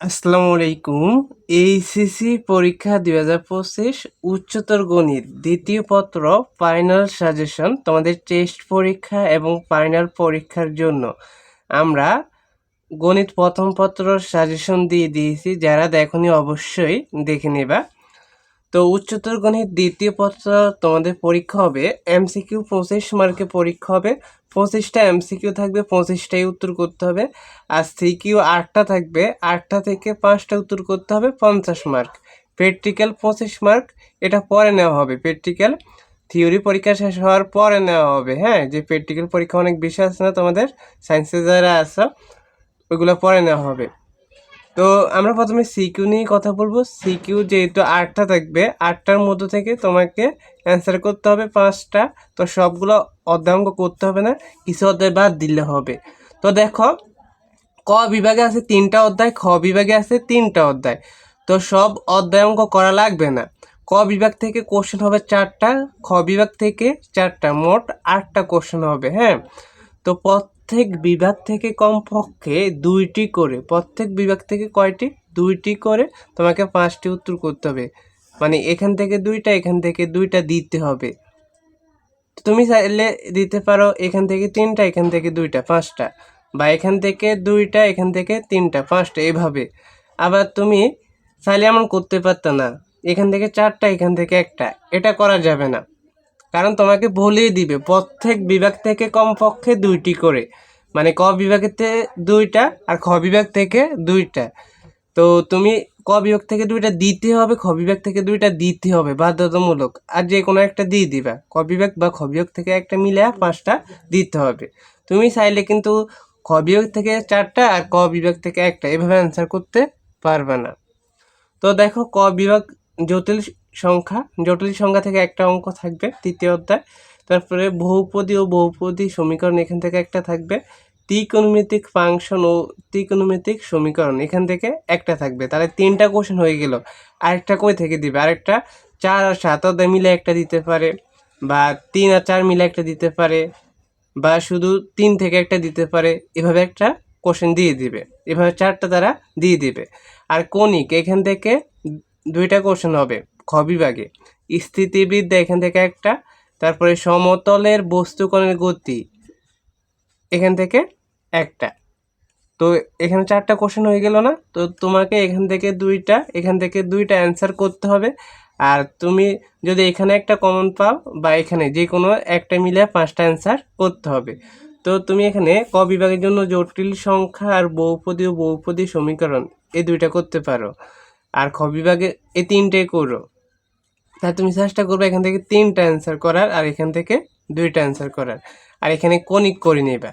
আসসালামু আলাইকুম। এইচএসসি পরীক্ষা দুই হাজার পঁচিশ উচ্চতর গণিত দ্বিতীয় পত্র ফাইনাল সাজেশন তোমাদের টেস্ট পরীক্ষা এবং ফাইনাল পরীক্ষার জন্য। আমরা গণিত প্রথম পত্র সাজেশন দিয়ে দিয়েছি, যারা দেখনি অবশ্যই দেখে নেবা। তো উচ্চতর গণিত দ্বিতীয় পত্র তোমাদের পরীক্ষা হবে। এমসিকিউ পঁচিশ মার্কে পরীক্ষা হবে। পঁচিশটা এমসিকিউ থাকবে, পঁচিশটাই উত্তর করতে হবে। আর সিকিউ আটটা থাকবে, আটটা থেকে পাঁচটা উত্তর করতে হবে, পঞ্চাশ মার্ক। প্র্যাকটিক্যাল পঁচিশ মার্ক, এটা পরে নেওয়া হবে। প্র্যাকটিক্যাল থিওরি পরীক্ষা শেষ হওয়ার পরে নেওয়া হবে। হ্যাঁ যে প্র্যাকটিক্যাল পরীক্ষা অনেক বেশি আছে না তোমাদের সায়েন্সে যারা আছে ওইগুলো পরে নেওয়া হবে। তো আমরা প্রথমে সিকিউ নিয়ে কথা বলব। সিকিউ যেহেতু আটটা থাকবে, আটটার মধ্য থেকে তোমাকে অ্যান্সার করতে হবে পাঁচটা। তো সবগুলো অঙ্ক করতে হবে না, কিছু অধ্যায় বাদ দিলে হবে। তো দেখো, ক বিভাগে আছে তিনটা অধ্যায়, খ বিভাগে আছে তিনটা অধ্যায়। তো সব অধ্যায় অঙ্ক করা লাগবে না। ক বিভাগ থেকে কোশ্চেন হবে চারটা, খ বিভাগ থেকে চারটা, মোট আটটা কোশ্চেন হবে হ্যাঁ? তো প্রত্যেক বিভাগ থেকে কমপক্ষে দুইটি করে, প্রত্যেক বিভাগ থেকে কয়টি? দুইটি করে তোমাকে পাঁচটি উত্তর করতে হবে। মানে এখান থেকে দুইটা, এখান থেকে দুইটা দিতে হবে। তুমি চাইলে দিতে পারো এখান থেকে তিনটা, এখান থেকে দুইটা, পাঁচটা। বা এখান থেকে দুইটা, এখান থেকে তিনটা, পাঁচটা, এভাবে। আবার তুমি চাইলে এমন করতে পারতো না। এখান থেকে চারটা, এখান থেকে একটা। এটা করা যাবে না। কারণ তোমাকে বলেই দিবে, প্রত্যেক বিভাগ থেকে কমপক্ষে দুইটি করে। মানে ক বিভাগেতে দুইটা আর খ বিভাগ থেকে দুইটা। তো তুমি ক বিভাগ থেকে দুইটা দিতে হবে, খ বিভাগ থেকে দুইটা দিতে হবে, বাধ্যতামূলক। আর যে কোনো একটা দিয়ে দিবা। ক বিভাগ বা খ বিভাগ থেকে একটা মিলে পাঁচটা দিতে হবে। তুমি চাইলে কিন্তু খ বিভাগ থেকে চারটা আর ক বিভাগ থেকে একটা। এভাবে অ্যান্সার করতে পারবে না। তো দেখো, ক বিভাগ জটিল সংখ্যা জটিল সংখ্যা থেকে একটা অঙ্ক থাকবে তৃতীয় অধ্যায়। তারপরে বহুপদী ও বহুপদী সমীকরণ এখান থেকে একটা থাকবে। ত্রিকোণমিতিক ফাংশন ও ত্রিকোণমিতিক সমীকরণ এখান থেকে একটা থাকবে। তাহলে তিনটা কোশ্চেন হয়ে গেল। আরেকটা কই থেকে দিবে? আরেকটা চার আর সাত অধ্যায় মিলে একটা দিতে পারে বা তিন আর চার মিলে একটা দিতে পারে বা শুধু তিন থেকে একটা দিতে পারে। এভাবে একটা কোশ্চেন দিয়ে দিবে। এভাবে চারটা তারা দিয়ে দিবে। আর কণিক এখান থেকে দুইটা কোশ্চেন হবে, খ বিভাগে। স্থিতিবিদ্যা এখান থেকে একটা, তারপরে সমতলের বস্তুকণের গতি এখান থেকে একটা। তো এখানে চারটা কোশ্চেন হয়ে গেল না? তো তোমাকে এখান থেকে দুইটা, এখান থেকে দুইটা অ্যান্সার করতে হবে। আর তুমি যদি এখানে একটা কমন পাও বা এখানে যে কোনো একটা মিলে পাঁচটা অ্যান্সার করতে হবে। তো তুমি এখানে ক বিভাগের জন্য জটিল সংখ্যা আর বহুপদী ও বহুপদী সমীকরণ, এই দুইটা করতে পারো। আর খ বিভাগে এই তিনটে করো। তাহলে তুমি চেষ্টা করবে এখান থেকে তিনটা অ্যান্সার করার আর এখান থেকে দুইটা অ্যান্সার করার। আর এখানে কনিক করে নিবা।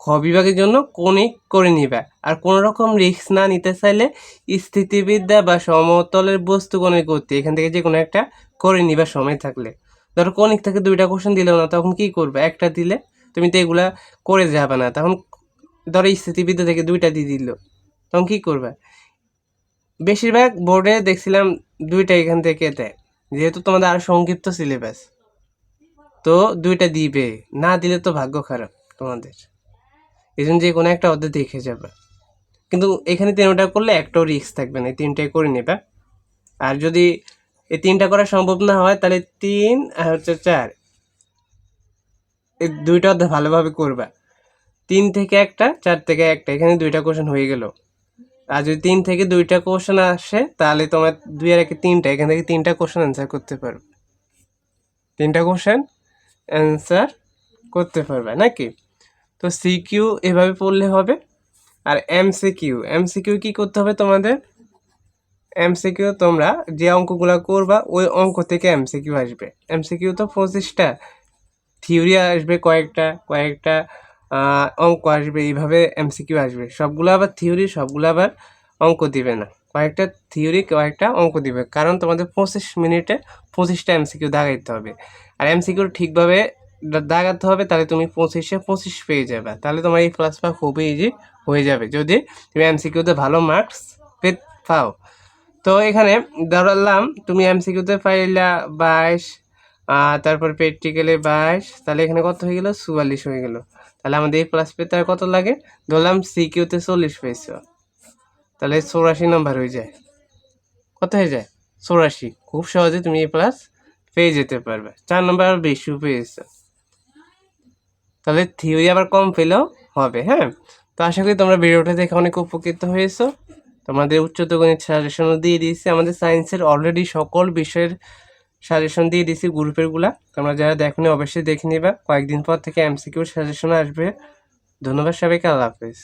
খ বিভাগের জন্য কনিক করে নিবা। আর কোনো রকম রিস্ক না নিতে চাইলে স্থিতিবিদ্যা বা সমতলের বস্তু বস্তুগণের গতি এখান থেকে যে কোনো একটা করে নিবা সময় থাকলে। ধরো কনিক থেকে দুইটা কোশ্চেন দিল না, তখন কি করবে? একটা দিলে তুমি তো এগুলা করে যাবে না। তখন ধরো স্থিতিবিদ্যা থেকে দুইটা দিয়ে দিল। তখন কি করবে? বেশিরভাগ বোর্ডে দেখছিলাম দুইটা এখান থেকে দেয় যেহেতু তোমাদের আরও সংক্ষিপ্ত সিলেবাস তো দুইটা দিবে, না দিলে তো ভাগ্য খারাপ তোমাদের। এই জন্য যে কোনো একটা অর্ধে দেখে যাবে। কিন্তু এখানে তিনটা করলে একটাও রিস্ক থাকবে না, এই তিনটাই করে নেবে। আর যদি এই তিনটা করা সম্ভব না হয়, তাহলে তিন আর হচ্ছে চার। এই দুইটা অর্ধে ভালোভাবে করবা। তিন থেকে একটা, চার থেকে একটা, এখানে দুইটা কোশ্চেন হয়ে গেল। আর যদি তিন থেকে দুইটা কোশ্চেন আসে, তাহলে তোমার দুই আর একে তিনটা, এখান থেকে তিনটা কোশ্চেন অ্যান্সার করতে পারবে। তিনটা কোশ্চেন অ্যান্সার করতে পারবে, নাকি? তো সিকিউ এভাবে পড়লে হবে। আর এমসিকিউ এমসিকিউ কি করতে হবে তোমাদের? এমসিকিউ তোমরা যে অঙ্কগুলো করবা, ওই অঙ্ক থেকে এমসিকিউ আসবে। এমসিকিউ তো পঁচিশটা। থিওরি আসবে কয়েকটা কয়েকটা অঙ্ক আসবে, এইভাবে এমসিকিউ আসবে। সবগুলো আবার থিওরি সবগুলো আবার অঙ্ক দিবে না। কয়েকটা থিওরি কয়েকটা অঙ্ক দিবে। কারণ তোমাদের পঁচিশ মিনিটে পঁচিশটা এমসিকিউ দাগাইতে হবে। আর এমসিকিউ ঠিকভাবে দাগাতে হবে, তাহলে তুমি পঁচিশে পঁচিশ পেয়ে যাবে। তাহলে তোমার এই ক্লাসটা খুবই ইজি হয়ে যাবে। যদি তুমি এমসিকিউতে ভালো মার্কস পে পাও। তো এখানে ধরলাম, তুমি এমসিকিউতে পাইলা বাইশ তারপর প্র্যাকটিক্যালে বাইশ, তাহলে এখানে কত হয়ে গেল? চুয়াল্লিশ হয়ে গেল। তাহলে আমাদের এই প্লাস পেতে আর কত লাগে? ধরলাম সি কিউতে চল্লিশ পেয়েছ। তাহলে চৌরাশি নাম্বার হয়ে যায়। কত হয়ে যায়? চৌরাশি। খুব সহজে তুমি এ প্লাস পেয়ে যেতে পারবে। চার নম্বর আর বেশিও পেয়েছ। তাহলে থিওরি আবার কম পেলেও হবে হ্যাঁ? তো আশা করি তোমরা ভিডিওটা দেখে অনেক উপকৃত হয়েছো। তোমাদের উচ্চতর গণিত সাজেশনও দিয়ে দিয়েছি। আমাদের সায়েন্সের অলরেডি সকল বিষয়ের সাজেশন দিয়ে দিছি গ্রুপেরগুলা। তোমরা যারা দেখনি, অবশ্যই দেখে নিবা। কয়েকদিন পর থেকে এমসিকিউর সাজেশন আসবে। ধন্যবাদ সবাইকে, আল্লাহ হাফেজ।